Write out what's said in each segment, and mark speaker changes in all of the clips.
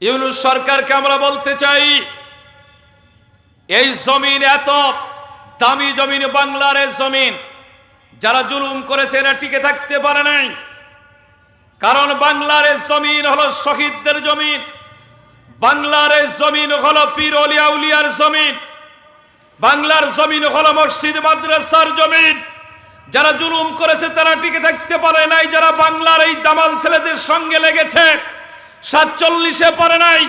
Speaker 1: ইউনুস সরকারকে আমরা বলতে চাই, এই জমিন এত দামি জমিন বাংলার জমিন, যারা জুলুম করেছে এরা টিকে থাকতে পারে নাই। কারণ বাংলার জমিন হলো শহীদদের জমিন বাংলার জমিন হলো পীর অলিয়া উলিয়ার জমিন, বাংলার জমিন হলো মসজিদ মাদ্রাসার জমিন। যারা জুলুম করেছে তারা টিকে থাকতে পারে নাই, যারা বাংলার এই দামাল ছেলেদের সঙ্গে লেগেছে। সাতচল্লিশে পারে নাই,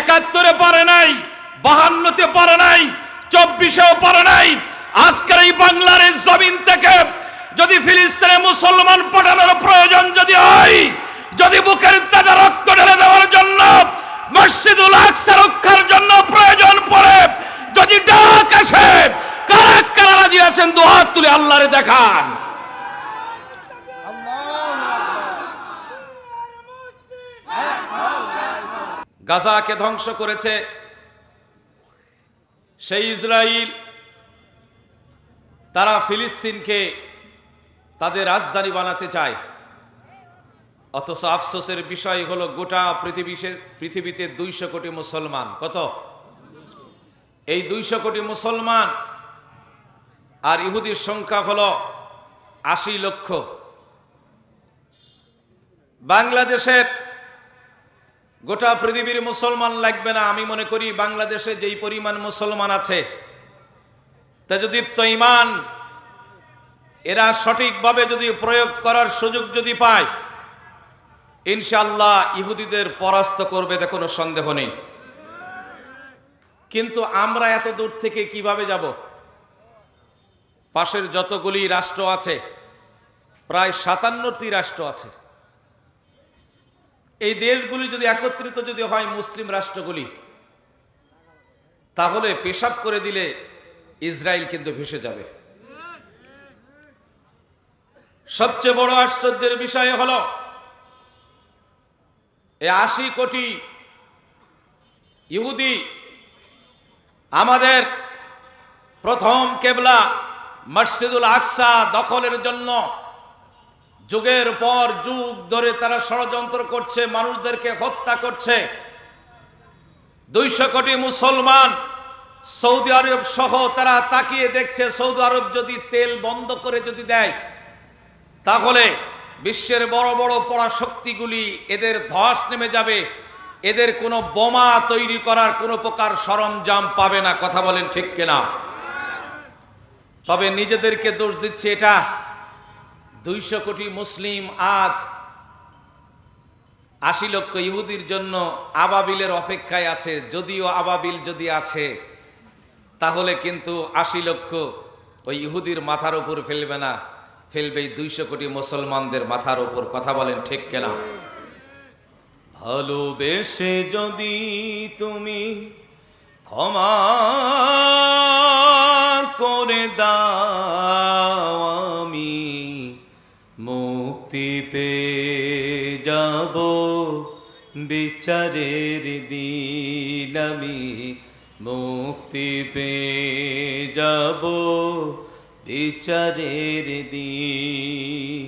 Speaker 1: একাত্তরে পারে নাই, বাহান্নতে পারে নাই, চব্বিশেও পারে নাই। আজকের এই বাংলার এই জমিন থেকে যদি ফিলিস্তিনে মুসলমান পাঠানোর প্রয়োজন যদি হয়, যদি বুকের তাজা রক্ত ঢেলে দেওয়ার জন্য, মসজিদুল আকসা রক্ষার জন্য প্রয়োজন পড়ে, যদি ডাক আসে, কারা কারা রাজি আছেন, দু হাত তুলে আল্লাহরে দেখান। গাজাকে ধ্বংস করেছে। সেই ইসরায়েল তারা ফিলিস্তিনকে তাদের রাজধানী বানাতে চায়। অথচ আফসোসের বিষয় হলো গোটা পৃথিবী পৃথিবীতে দুইশো কোটি মুসলমান। কত? এই দুইশো কোটি মুসলমান আর ইহুদির সংখ্যা হলো আশি লক্ষ। বাংলাদেশের গোটা পৃথিবীর মুসলমান লাগবে না। আমি মনে করি বাংলাদেশে যেই পরিমাণ মুসলমান আছে তা যদি ইমান, এরা সঠিকভাবে যদি প্রয়োগ করার সুযোগ যদি পায় ইনশাল্লাহ ইহুদিদের পরাস্ত করবে তা কোনো সন্দেহ নেই। কিন্তু আমরা এত দূর থেকে কীভাবে যাব? পাশের যতগুলি রাষ্ট্র আছে, প্রায় সাতান্নটি রাষ্ট্র আছে। এই দেশগুলি যদি একত্রিত যদি হয় মুসলিম রাষ্ট্রগুলি, তাহলে পেশাব করে দিলে ইসরায়েল কিন্তু ভেসে যাবে। সবচেয়ে বড় আশ্চর্যের বিষয় হল এই আশি কোটি ইহুদি আমাদের প্রথম কেবলা মসজিদুল আকসা দখলের জন্য যুগের পর যুগ ধরে তারা ষড়যন্ত্র করছে, মানুষদেরকে হত্যা করছে। দুইশো কোটি মুসলমান সৌদি আরব সহ তারা তাকিয়ে দেখছে, সৌদি আরব যদি তেল বন্ধ করে যদি দেয়, তাহলে বিশ্বের বড় বড় পরাশক্তিগুলি এদের ধস নেমে যাবে। এদের কোনো বোমা তৈরি করার কোনো প্রকার সরঞ্জাম পাবে না, কথা বলেন ঠিক কিনা? তবে নিজেদেরকে দোষ দিচ্ছে এটা দুইশো কোটি মুসলিম আজ আশি লক্ষ ইহুদির জন্য আবাবিলের অপেক্ষায় আছে। যদিও আবাবিল যদি আছে, তাহলে কিন্তু আশি লক্ষ ওই ইহুদির মাথার উপর ফেলবে না। ফেলবে দুইশো কোটি মুসলমানদের মাথার উপর। কথা বলেন ঠিক কেনা? ভালোবেসে যদি তুমি ক্ষমা করে দাও মুক্তি পেয়ে যাব। বিচারের দিন আমি মুক্তি পেয়ে যাব। বিচারের দিন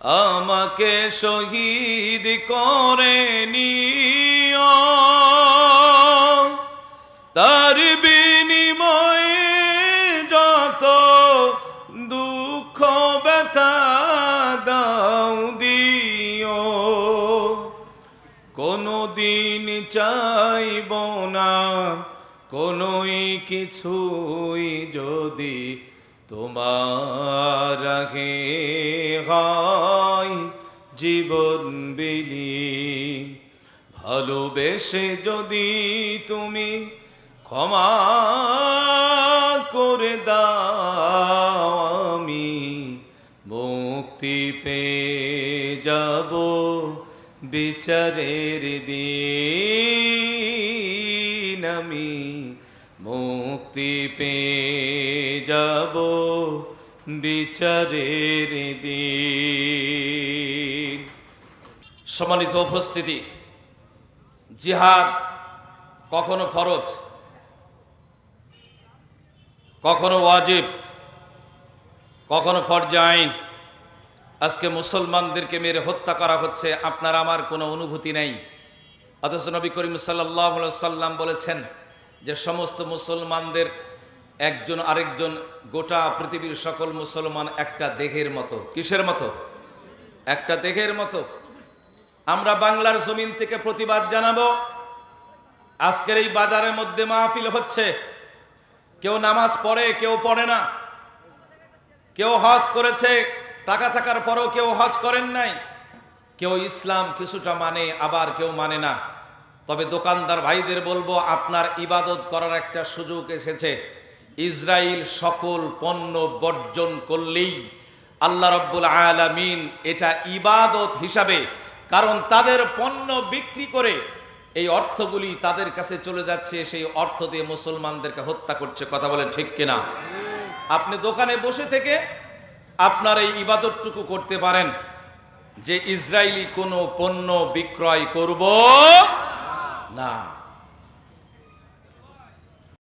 Speaker 1: আমাকে শহীদ করে নিও। তার কোনো দিন চাইব না, কোনোই কিছুই যদি তোমার আগে হয় জীবন বিলীন। ভালোবেসে যদি তুমি ক্ষমা করে দাও আমি, মুক্তি যাব বিচারের দিন মুক্তি পেয়ে যাব বিচারের দিন। সম্মানিত উপস্থিতি, জিহাদ কখনো ফরজ, কখনো ওয়াজিব, কখনো ফরজে আইন আজকে মুসলমানদেরকে মেরে হত্যা করা হচ্ছে, আপনার আমার কোনো অনুভূতি নেই। অথচ নবী করিম সাল্লাহ সাল্লাম বলেছেন যে সমস্ত মুসলমানদের একজন আরেকজন গোটা পৃথিবীর সকল মুসলমান একটা দেহের মতো। কিসের মতো? একটা দেহের মতো। আমরা বাংলার জমিন থেকে প্রতিবাদ জানাব, আজকের এই বাজারের মধ্যে মাহফিল হচ্ছে। কেউ নামাজ পড়ে, কেউ পড়ে না। কেউ হজ করেছে টাকা থাকার পরেও কেউ হজ করেন নাই। কেউ ইসলাম কিছুটা মানে আবার কেউ মানে না। তবে দোকানদার ভাইদের বলব, আপনার ইবাদত করার একটা সুযোগ এসেছে। ইসরায়েল সকল পণ্য বর্জন করলেই আল্লাহ রব্বুল আলামিন এটা ইবাদত হিসাবে, কারণ তাদের পণ্য বিক্রি করে এই অর্থগুলি তাদের কাছে চলে যাচ্ছে, সেই অর্থ দিয়ে মুসলমানদেরকে হত্যা করছে। কথা বলেন ঠিক কিনা? আপনি দোকানে বসে থেকে আপনার এই ইবাদতটুকু করতে পারেন যে ইসরায়েলি কোনো পণ্য বিক্রয় করব না।